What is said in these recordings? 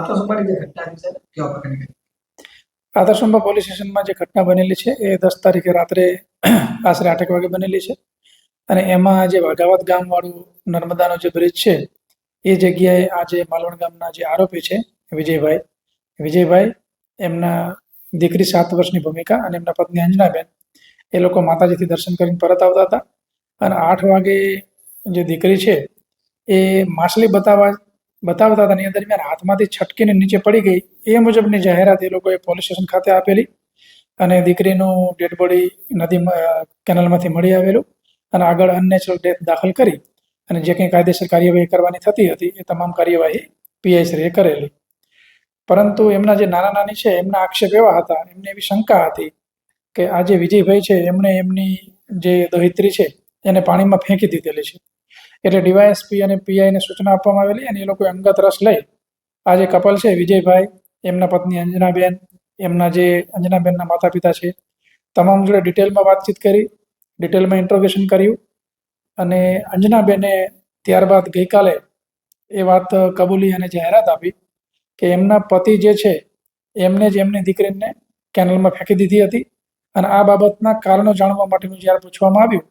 આત્મસંભાળી જે ઘટના છે કેવા પ્રકારની? આદર્શંબા પોલીસ સ્ટેશનમાં જે ઘટના બનેલી છે, એ દસ તારીખે રાત્રે આશરે આઠેક વાગે બનેલી છે અને એમાં જે વાઘાવત ગામવાળું નર્મદાનો જે બ્રિજ છે, એ જગ્યાએ આ જે માલવણ ગામના જે આરોપી છે, વિજયભાઈ વિજયભાઈ એમના દીકરી સાત વર્ષની ભૂમિકા અને એમના પત્ની અંજનાબેન, એ લોકો માતાજીથી દર્શન કરીને પરત આવતા હતા અને આઠ વાગે જે દીકરી છે, એ માછલી બતાવવા બતાવતા હતા એની દરમિયાન હાથમાંથી છટકીને નીચે પડી ગઈ. એ મુજબની જાહેરાત એ લોકોએ પોલીસ સ્ટેશન ખાતે આપેલી અને દીકરીનું ડેડ બોડી નદીમાં કેનલમાંથી મળી આવેલું અને આગળ અનનેચરલ ડેથ દાખલ કરી અને જે કંઈ કાયદેસર કાર્યવાહી કરવાની થતી હતી એ તમામ કાર્યવાહી પીઆઈશ્રીએ કરેલી. પરંતુ એમના જે નાના નાની છે, એમના આક્ષેપ એવા હતા, એમને એવી શંકા હતી કે આ જે વિજયભાઈ છે, એમણે એમની જે દહિત્રી છે, એને પાણીમાં ફેંકી દીધેલી છે. એટલે ડીવાયએસપી અને પીઆઈને સૂચના આપવામાં આવેલી અને એ લોકોએ અંગત રસ લઈ આ જે કપલ છે, વિજયભાઈ, એમના પત્ની અંજનાબેન, એમના જે અંજનાબેનના માતા પિતા છે, તમામ જોડે ડિટેલમાં વાતચીત કરી, ડિટેલમાં ઇન્ટ્રોગેશન કર્યું અને અંજનાબેને ત્યારબાદ ગઈકાલે એ વાત કબૂલી અને જાહેરાત આપી કે એમના પતિ જે છે, એમને જ એમની દીકરીને કેનલમાં ફેંકી દીધી હતી અને આ બાબતના કારણો જાણવા માટેનું જ્યારે પૂછવામાં આવ્યું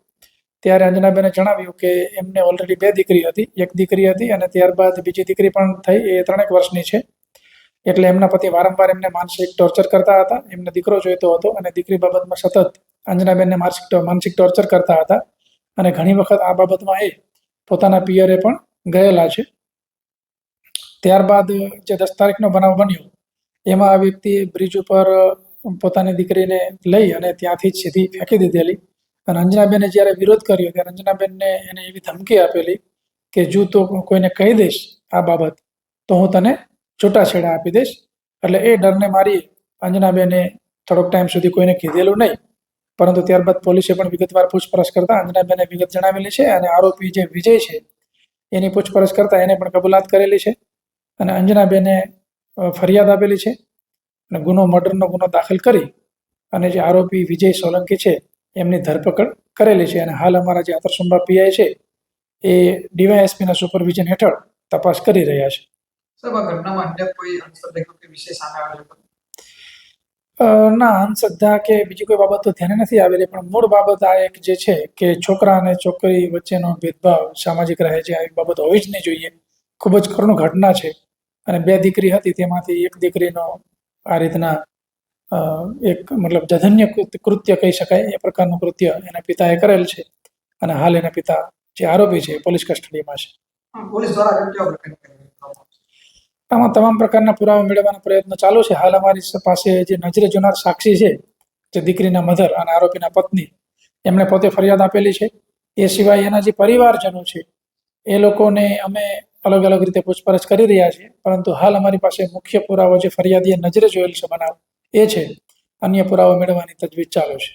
ત્યારે અંજનાબેને જણાવ્યું કે એમને ઓલરેડી બે દીકરી હતી, એક દીકરી હતી અને ત્યારબાદ બીજી દીકરી પણ થઈ, એ ત્રણેક વર્ષની છે. એટલે એમના પતિ વારંવાર એમને માનસિક ટોર્ચર કરતા હતા. એમને દીકરો જોઈતો હતો અને દીકરી બાબતમાં સતત અંજનાબેનને માનસિક માનસિક ટોર્ચર કરતા હતા. અને ઘણી વખત આ બાબતમાં એ પોતાના પિયરે પણ ગયેલા છે. ત્યારબાદ જે દસ તારીખનો બનાવ બન્યો, એમાં આ વ્યક્તિએ બ્રિજ ઉપર પોતાની દીકરીને લઈ અને ત્યાંથી જ સીધી ફેંકી દીધેલી. અને અંજનાબેને જ્યારે વિરોધ કર્યો, ત્યારે અંજનાબેનને એને એવી ધમકી આપેલી કે, જો તો કોઈને કહી દઈશ આ બાબત, તો હું તને છૂટાછેડા આપી દઈશ. એટલે એ ડરને મારી અંજનાબેને થોડોક ટાઈમ સુધી કોઈને કીધેલું નહીં. પરંતુ ત્યારબાદ પોલીસે પણ વિગતવાર પૂછપરછ કરતા અંજનાબેને વિગત જણાવેલી છે અને આરોપી જે વિજય છે, એની પૂછપરછ કરતા એને પણ કબૂલાત કરેલી છે અને અંજનાબેને ફરિયાદ આપેલી છે અને ગુનો, મર્ડરનો ગુનો દાખલ કરી અને જે આરોપી વિજય સોલંકી છે એમની ધરપકડ કરેલી છે અને હાલ અમારા જે આતરસુંબા પીઆઈ છે એ ડીવાયએસપીના સુપરવિઝન હેઠળ તપાસ કરી રહ્યા છે. આ ના અંધશ્રદ્ધા કે બીજી કોઈ બાબત તો ધ્યાને નથી આવેલી પણ મૂળ બાબત આ એક જે છે કે છોકરા અને છોકરી વચ્ચેનો ભેદભાવ સામાજિક રહે છે આવી બાબત હોવી જ નહીં જોઈએ. ખૂબ જ કરુણ ઘટના છે. અને બે દીકરી હતી તેમાંથી એક દીકરીનો આ રીતના એક મતલબ જધન્ય કૃત્ય- કહી શકાય એ પ્રકારનું કૃત્ય એના પિતાએ કરેલ છે. અને હાલ એના પિતા જે આરોપી છે પોલીસ કસ્ટડીમાં છે? આમાં તમામ પ્રકારના પુરાવા મેળવવાના પ્રયત્ન ચાલુ છે. હાલ અમારી પાસે જે નજરે જોનાર સાક્ષી છે જે દીકરીના મધર અને આરોપીના પત્ની એમણે પોતે ફરિયાદ આપેલી છે. એ સિવાય એના જે પરિવારજનો છે એ લોકોને અમે અલગ અલગ રીતે પૂછપરછ કરી રહ્યા છીએ. પરંતુ હાલ અમારી પાસે મુખ્ય પુરાવો જે ફરિયાદીએ નજરે જોયેલ છે બનાવ એ છે અન્ય પુરાવા મેળવવાની તજવીજ ચાલુ છે.